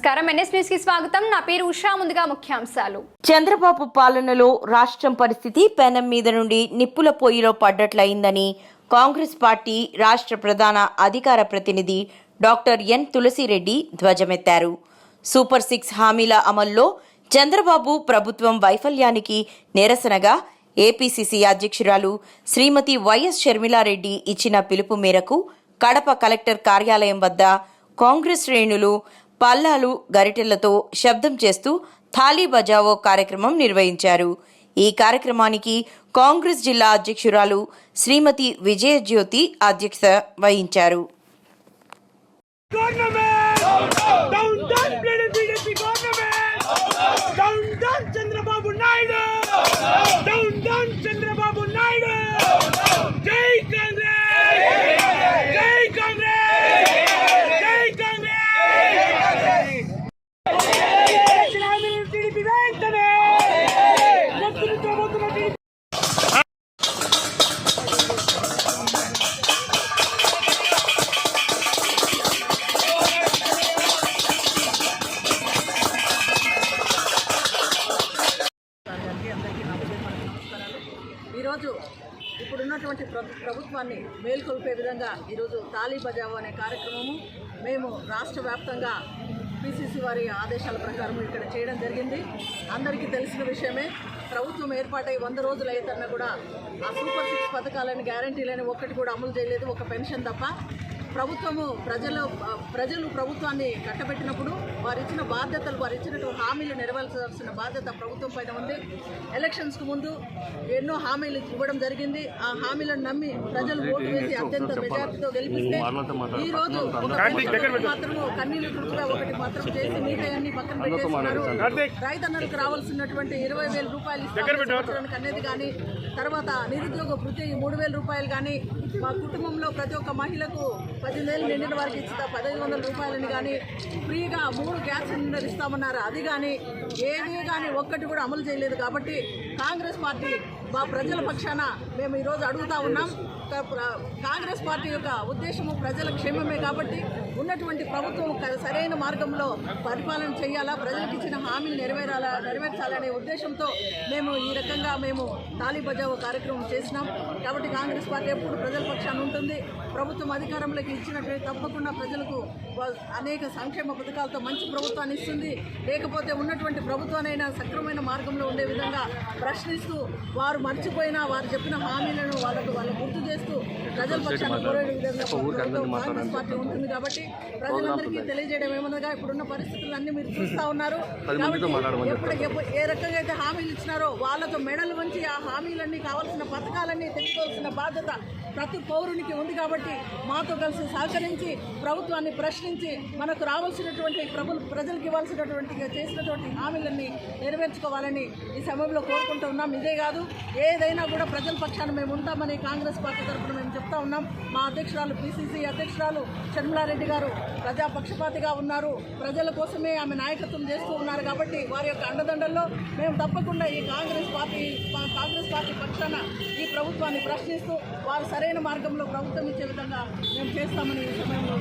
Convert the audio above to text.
నమస్కారం. ఎన్ఎస్కి స్వాగతం. నా పేరు ఉషా. ముందుగా ముఖ్యాంశాలు. చంద్రబాబు పాలనలో రాష్ట్రం పరిస్థితి పెనం మీద నుండి నిప్పుల పొయ్యిలో పడ్డట్లయిందని కాంగ్రెస్ పార్టీ రాష్ట్ర ప్రధాన అధికార ప్రతినిధి డాక్టర్ ఎన్ తులసిరెడ్డి ధ్వజమెత్తారు. సూపర్ సిక్స్ హామీల అమల్లో చంద్రబాబు ప్రభుత్వం వైఫల్యానికి నిరసనగా ఏపీసీసీ అధ్యక్షురాలు శ్రీమతి వైఎస్ షర్మిలారెడ్డి ఇచ్చిన పిలుపు మేరకు కడప కలెక్టర్ కార్యాలయం వద్ద కాంగ్రెస్ శ్రేణులు పల్లాలు గరిటెలతో శబ్దం చేస్తూ థాలీ బజావో కార్యక్రమం నిర్వహించారు. ఈ కార్యక్రమానికి కాంగ్రెస్ జిల్లా అధ్యక్షురాలు శ్రీమతి విజయజ్యోతి అధ్యక్షత వహించారు. ఈరోజు ఇప్పుడున్నటువంటి ప్రభుత్వాన్ని మేల్కొల్పే విధంగా ఈరోజు తాలీ బజావు అనే కార్యక్రమము మేము రాష్ట్ర వ్యాప్తంగా పిసిసి వారి ఆదేశాల ప్రకారం ఇక్కడ చేయడం జరిగింది. అందరికీ తెలిసిన విషయమే ప్రభుత్వం ఏర్పాటై వంద రోజులు అయితేనా కూడా ఆ సూపర్ సిక్స్ పథకాలని గ్యారంటీలని ఒక్కటి కూడా అమలు చేయలేదు. ఒక పెన్షన్ తప్ప ప్రభుత్వము ప్రజలు ప్రజలు ప్రభుత్వాన్ని కట్టబెట్టినప్పుడు వారు ఇచ్చిన బాధ్యతలు వారు ఇచ్చినటువంటి హామీలు నెరవేర్చాల్సిన బాధ్యత ప్రభుత్వం పైన ఉంది. ఎలక్షన్స్కు ముందు ఎన్నో హామీలు ఇవ్వడం జరిగింది. ఆ హామీలను నమ్మి ప్రజలు ఓటు వేసి అత్యంత మెజార్టీతో గెలిపిస్తే ఈ రోజు మాత్రము కన్నీళ్ళు తుడుచుగా ఒకటి మాత్రం చేసి మిగతాయన్ని పక్కన పెట్టేస్తున్నారు రైతన్నలకు రావాల్సినటువంటి ఇరవై వేల రూపాయలు అనేది కానీ తర్వాత నిరుద్యోగ వృత్తి మూడు వేల రూపాయలు కానీ మా కుటుంబంలో ప్రతి ఒక్క మహిళకు పద్దెనిమిది నిండిన వారికి ఇస్తా పదహైదు వందల రూపాయలని కానీ ఫ్రీగా మూడు గ్యాస్ సిలిండర్ ఇస్తామన్నారు. అది కానీ ఏది కానీ ఒక్కటి కూడా అమలు చేయలేదు కాబట్టి కాంగ్రెస్ పార్టీ మా ప్రజల పక్షాన మేము ఈరోజు అడుగుతా ఉన్నాం. కాంగ్రెస్ పార్టీ యొక్క ఉద్దేశము ప్రజల క్షేమమే కాబట్టి ఉన్నటువంటి ప్రభుత్వం సరైన మార్గంలో పరిపాలన చేయాలా ప్రజలకు ఇచ్చిన హామీలు నెరవేరాలా నెరవేర్చాలనే ఉద్దేశంతో మేము ఈ రకంగా మేము తాళీ బజావు కార్యక్రమం చేసినాం. కాబట్టి కాంగ్రెస్ పార్టీ ఎప్పుడు ప్రజల పక్షాన ఉంటుంది. ప్రభుత్వం అధికారంలోకి ఇచ్చినట్లయితే తప్పకుండా ప్రజలకు అనేక సంక్షేమ పథకాలతో మంచి ప్రభుత్వాన్ని ఇస్తుంది. లేకపోతే ఉన్నటువంటి ప్రభుత్వానైనా సక్రమైన మార్గంలో ఉండే విధంగా ప్రశ్నిస్తూ వారు మర్చిపోయినా వారు చెప్పిన హామీలను వాళ్ళకు గుర్తు చేస్తూ ప్రజల పక్షాన కోరే విధంగా ప్రభుత్వం కాంగ్రెస్ పార్టీ ఉంటుంది కాబట్టి ప్రజలందరికీ తెలియజేయడం ఏమనగా ఇప్పుడున్న పరిస్థితులన్నీ మీరు చూస్తా ఉన్నారు. కాబట్టి ఎప్పుడు ఏ రకంగా అయితే హామీలు ఇచ్చినారో వాళ్ళతో మెడలు వంచి ఆ హామీలన్నీ కావాల్సిన పథకాలన్నీ తెచ్చుకోవాల్సిన బాధ్యత ప్రతి పౌరునికి ఉంది కాబట్టి మాతో కలిసి సహకరించి ప్రభుత్వాన్ని ప్రశ్నించి మనకు రావాల్సినటువంటి ప్రభు ప్రజలకు ఇవ్వాల్సినటువంటి చేసినటువంటి హామీలన్నీ నెరవేర్చుకోవాలని ఈ సమయంలో కోరుకుంటూ ఉన్నాం. ఇదే కాదు ఏదైనా కూడా ప్రజల పక్షాన మేము ఉంటామని కాంగ్రెస్ పార్టీ తరఫున మేము చెప్తా ఉన్నాం. మా అధ్యక్షురాలు పిసిసి అధ్యక్షురాలు షర్మిలారెడ్డి గారు ప్రజాపక్షపాతిగా ఉన్నారు. ప్రజల కోసమే ఆమె నాయకత్వం చేస్తూ ఉన్నారు కాబట్టి వారి యొక్క అండదండల్లో మేము తప్పకుండా ఈ కాంగ్రెస్ పార్టీ మా కాంగ్రెస్ పార్టీ పక్షాన ఈ ప్రభుత్వాన్ని ప్రశ్నిస్తూ వారు సరే సరైన మార్గంలో ప్రభుత్వం ఇచ్చే విధంగా మేము చేస్తామని ఈ సమయంలో